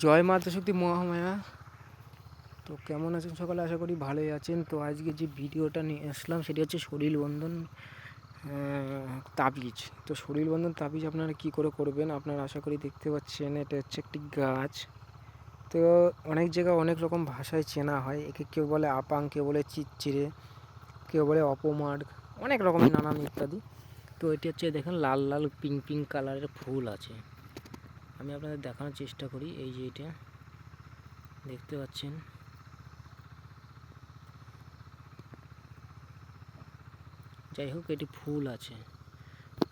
জয় মাতা শক্তি মহামায়া। তো কেমন আছেন সকালে? আশা করি ভালোই আছেন। তো আজকে যে ভিডিওটা নিয়ে আসলাম, সেটি হচ্ছে শরীর বন্ধন তাবিজ। তো শরীর বন্ধন তাবিজ আপনারা কি করে করবেন? আপনারা আশা করি দেখতে পাচ্ছেন, এটা হচ্ছে একটি গাছ। তো অনেক জায়গায় অনেক রকম ভাষায় চেনা হয়। একে কেউ বলে আপাং, কেউ বলে চিচ্চিরে কেউ বলে অপমার্গ, অনেক রকমের নানান ইত্যাদি। তো এটি হচ্ছে, দেখেন, লাল লাল, পিঙ্ক পিঙ্ক কালারের ফুল আছে। আমি আপনাদের দেখানোর চেষ্টা করি, এই যে এটা। দেখতে পাচ্ছেন? যাই হোক, এটি ফুল আছে।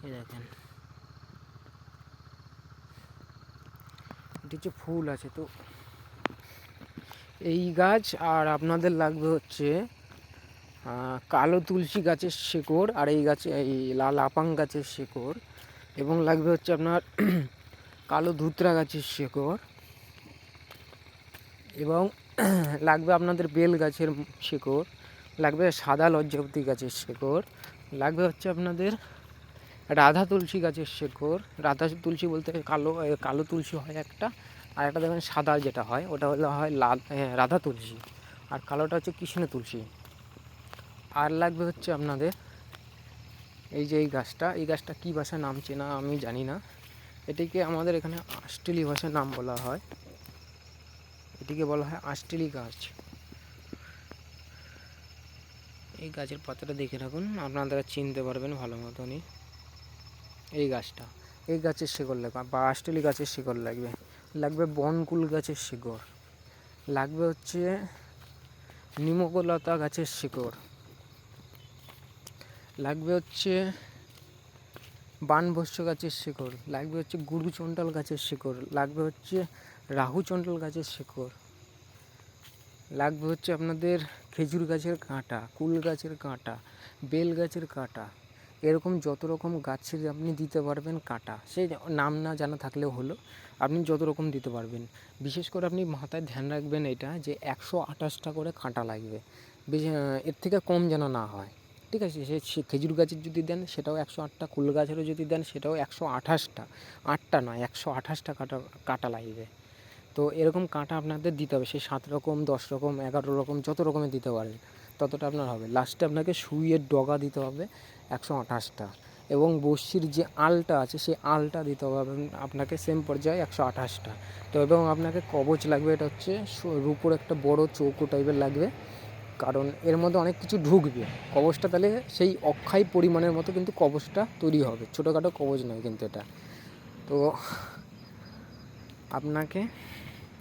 এই দেখেন। এটি হচ্ছে ফুল আছে, তো এই গাছ, আর আপনাদের লাগবে হচ্ছে কালো তুলসী গাছের শেকড়, আর এই গাছে, এই লাল আপাং গাছের শেকড়, এবং লাগবে হচ্ছে আপনার কালো ধুতরা গাছের শেকড়। এবং লাগবে আপনাদের বেল গাছের শেকড়, লাগবে সাদা লজ্জাপতি গাছের শেকড়, লাগবে হচ্ছে আপনাদের রাধা তুলসী গাছের শেকড়। রাধা তুলসী বলতে কালো কালো তুলসী হয় একটা, আর একটা দেখবেন সাদা যেটা হয়, ওটা হলো হয় লাল রাধা তুলসী। আর কালোটা হচ্ছে কৃষ্ণ তুলসী। আর লাগবে হচ্ছে আপনাদের এই যে এই গাছটা এই গাছটা কী বাসা নাম চেনা আমি জানি না। এটিকে আমাদের এখানে আষ্টলি ভাষায় নাম বলা হয়। এটিকে বলা হয় আষ্টলি গাছ। এই গাছের পাতাটা দেখে রাখুন আপনারা চিনতে পারবেন ভালো মতনই। এই গাছটা, এই গাছের শিকড় লাগবে বা আষ্টলি গাছের শিকড় লাগবে। লাগবে বনকুল গাছের শিকড়। লাগবে হচ্ছে নিমকলতা গাছের শিকড়। লাগবে হচ্ছে বানভস্য গাছের শিকড়, লাগবে হচ্ছে গুরুচণ্ডাল গাছের শিকড়, লাগবে হচ্ছে রাহুচণ্ডাল গাছের শিকড়, লাগবে হচ্ছে আপনাদের খেজুর গাছের কাঁটা, কুল গাছের কাঁটা, বেল গাছের কাঁটা, এরকম যত রকম গাছের আপনি দিতে পারবেন কাঁটা, সেই নাম না জানা থাকলেও হলো, আপনি যত রকম দিতে পারবেন। বিশেষ করে আপনি মাথায় ধ্যান রাখবেন এটা যে একশো আঠাশটা করে কাঁটা লাগবে এর থেকে কম যেন না হয়। ঠিক আছে, সে খেজুর গাছের যদি দেন, সেটাও একশো আটটা, কুল গাছেরও যদি দেন, সেটাও একশো আঠাশটা, আটটা নয়, একশো আঠাশটা কাঁটা কাঁটা লাগবে। তো এরকম কাঁটা আপনাদের দিতে হবে সেই সাত রকম, দশ রকম, এগারো রকম, যত রকমের দিতে পারেন, ততটা আপনার হবে। লাস্টে আপনাকে সুইয়ের ডগা দিতে হবে একশো আঠাশটা এবং বড়শির যে আলটা আছে, সেই আলটা দিতে হবে আপনাকে সেম পর্যায়ে একশো আঠাশটা। তো এবং আপনাকে কবচ লাগবে, এটা হচ্ছে রুপোর একটা বড় চৌকো টাইপের লাগবে। কারণ এর মধ্যে অনেক কিছু ঢুকবে। কবচটা তাহলে সেই অক্ষয় পরিমাণের মতো কিন্তু কবচটা তৈরি হবে। ছোটোখাটো কবচ নয় কিন্তু এটা। তো আপনাকে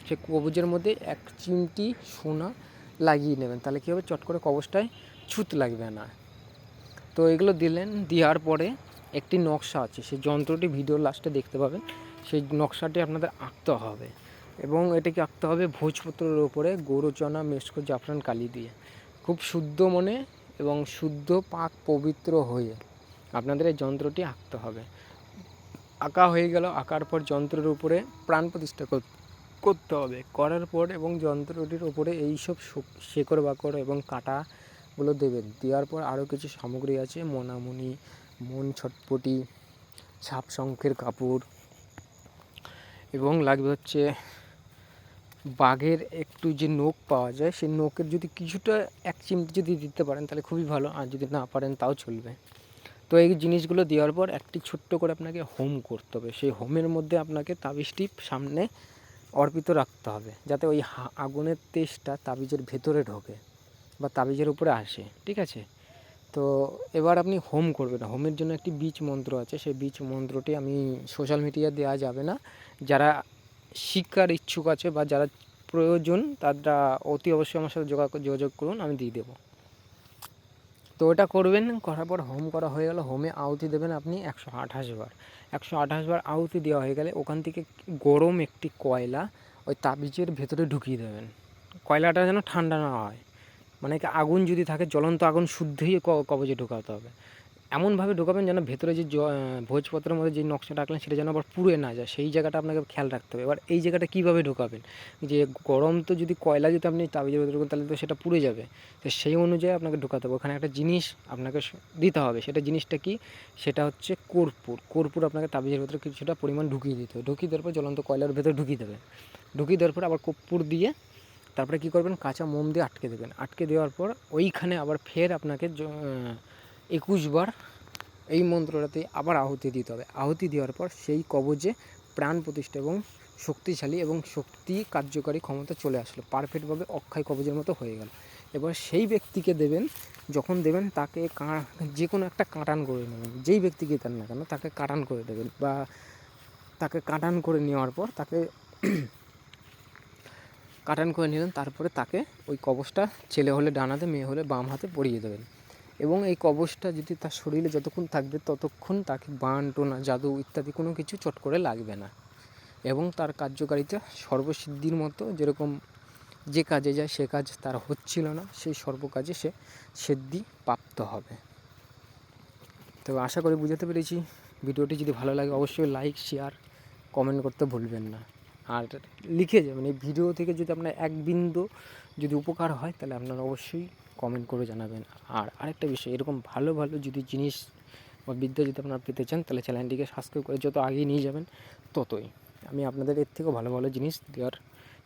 সে কবজের মধ্যে এক চিমটি সোনা লাগিয়ে নেবেন। তাহলে কী হবে? চট করে কবজটায় ছুত লাগবে না। তো এগুলো দিলেন, দেওয়ার পরে একটি নকশা আছে। সেই যন্ত্রটি ভিডিও লাস্টে দেখতে পাবেন। সেই নকশাটি আপনাদের আঁকতে হবে। এবং এটাকে আঁকতে হবে ভোজপত্রের ওপরে গৌরচনা, মেসকো, জাফরান, কালি দিয়ে। খুব শুদ্ধ মনে এবং শুদ্ধ, পাক, পবিত্র হয়ে আপনাদের এই যন্ত্রটি আঁকতে হবে। আঁকা হয়ে গেল, আঁকার পর যন্ত্রের উপরে প্রাণ প্রতিষ্ঠা কর- করতে হবে। করার পর এবং যন্ত্রটির উপরে এইসব শেকড়, বাকড় এবং কাটাগুলো দেবেন। দেওয়ার পর আরও কিছু সামগ্রী আছে, মোনামুনি, মন ছটপটি, ছাপ, শঙ্খের কাপড় এবং লাগবে হচ্ছে বাঘের একটু যে নোক পাওয়া যায়, সেই নোকের যদি কিছুটা এক চিমটি যদি দিতে পারেন, তাহলে খুবই ভালো। আর যদি না পারেন, তাও চলবে। তো এই জিনিসগুলো দেওয়ার পর একটি ছোট্ট করে আপনাকে হোম করতে হবে। সেই হোমের মধ্যে আপনাকে তাবিজটি সামনে অর্পিত রাখতে হবে, যাতে ওই আগুনের তেজটা তাবিজের ভেতরে ঢোকে বা তাবিজের উপরে আসে, ঠিক আছে? তো এবার আপনি হোম করবেন। হোমের জন্য একটি বীজ মন্ত্র আছে। সেই বীজ মন্ত্রটি আমি সোশ্যাল মিডিয়া দেওয়া যাবে না। যারা শিক্ষার ইচ্ছুক আছে বা যারা প্রয়োজন, তারা অতি অবশ্যই আমার সাথে যোগা- যোগাযোগ করুন, আমি দিয়ে দেবো। তো ওটা করবেন, করার পর হোম করা হয়ে গেল হোমে আহুতি দেবেন আপনি একশো আঠাশ বার। একশো আঠাশ বার দেওয়া হয়ে গেলে ওখান থেকে গরম একটি কয়লা ওই তাবিজের ভেতরে ঢুকিয়ে দেবেন। কয়লাটা যেন ঠান্ডা না হয়। মানে আগুন যদি থাকে, জ্বলন্ত আগুন শুদ্ধই কবজে ঢোকাতে হবে। এমনভাবে ঢোকাবেন যেন ভেতরে যে ভোজপত্রের মধ্যে যে নকশাটা আঁকলেন সেটা যেন আবার পুড়ে না যায়, সেই জায়গাটা আপনাকে খেয়াল রাখতে হবে। এবার এই জায়গাটা কীভাবে ঢোকাবেন? যে গরম তো যদি কয়লা যদি আপনি তাবিজের ভেতরে তাহলে তো সেটা পুড়ে যাবে। তো সেই অনুযায়ী আপনাকে ঢোকাতে হবে। ওখানে একটা জিনিস আপনাকে দিতে হবে। সেটা জিনিসটা কি? সেটা হচ্ছে কর্পূর। কর্পূর আপনাকে তাবিজের ভেতরে কিছুটা পরিমাণ ঢুকিয়ে দিতে হবে। ঢুকিয়ে দেওয়ার পর জ্বলন্ত কয়লার ভেতরে ঢুকিয়ে দেবে ঢুকিয়ে দেওয়ার পর আবার কর্পূর দিয়ে তারপরে কী করবেন? কাঁচা মোম দিয়ে আটকে দেবেন। আটকে দেওয়ার পর ওইখানে আবার ফের আপনাকে একুশ বার এই মন্ত্রটাতে আবার আহুতি দিতে হবে। আহুতি দেওয়ার পর সেই কবজে প্রাণ প্রতিষ্ঠা এবং শক্তিশালী এবং শক্তি কার্যকারী ক্ষমতা চলে আসলো। পারফেক্টভাবে অক্ষয় কবজের মতো হয়ে গেল। এবার সেই ব্যক্তিকে দেবেন, যখন দেবেন তাকে যে কোনো একটা কাটান করে নেবেন। যেই ব্যক্তিকে দেন না কেন, তাকে কাটান করে দেবেন বা তাকে কাটান করে নেওয়ার পর তাকে কাটান করে নিলেন, তারপরে তাকে ওই কবচটা ছেলে হলে ডান হাতে, মেয়ে হলে বাম হাতে পরিয়ে দেবেন। এবং এই কবচটা যদি তার শরীরে যতক্ষণ থাকবে, ততক্ষণ তাকে বান, টোনা, জাদু ইত্যাদি কোনো কিছু চট করে লাগবে না। এবং তার কার্যকারিতা সর্বসিদ্ধির মতো, যেরকম যে কাজে যায়, সে কাজ তার হচ্ছিল না, সেই সর্ব কাজে সে সিদ্ধি প্রাপ্ত হবে। তবে আশা করি বুঝাতে পেরেছি। ভিডিওটি যদি ভালো লাগে, অবশ্যই লাইক, শেয়ার, কমেন্ট করতে ভুলবেন না। আর লিখে যাবেন। এই ভিডিও থেকে যদি আপনার এক বিন্দু যদি উপকার হয়, তাহলে আপনারা অবশ্যই কমেন্ট করে জানাবেন। আর আরেকটা বিষয়, এরকম ভালো ভালো যদি জিনিস বা বিদ্যা যদি আপনারা পেতে চান, তাহলে চ্যানেলটিকে সাবস্ক্রাইব করে যত আগিয়ে নিয়ে যাবেন, ততই। আমি আপনাদের এর থেকেও ভালো ভালো জিনিস দেওয়ার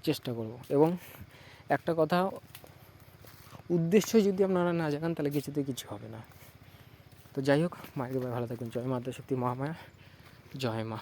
চেষ্টা করব। এবং একটা কথা, উদ্দেশ্য যদি আপনারা না জানান, তাহলে কিছুতে কিছু হবে না। তো যাই হোক মায়ের ভালো থাকবেন। জয় মা শক্তি মহামায়া। জয় মা।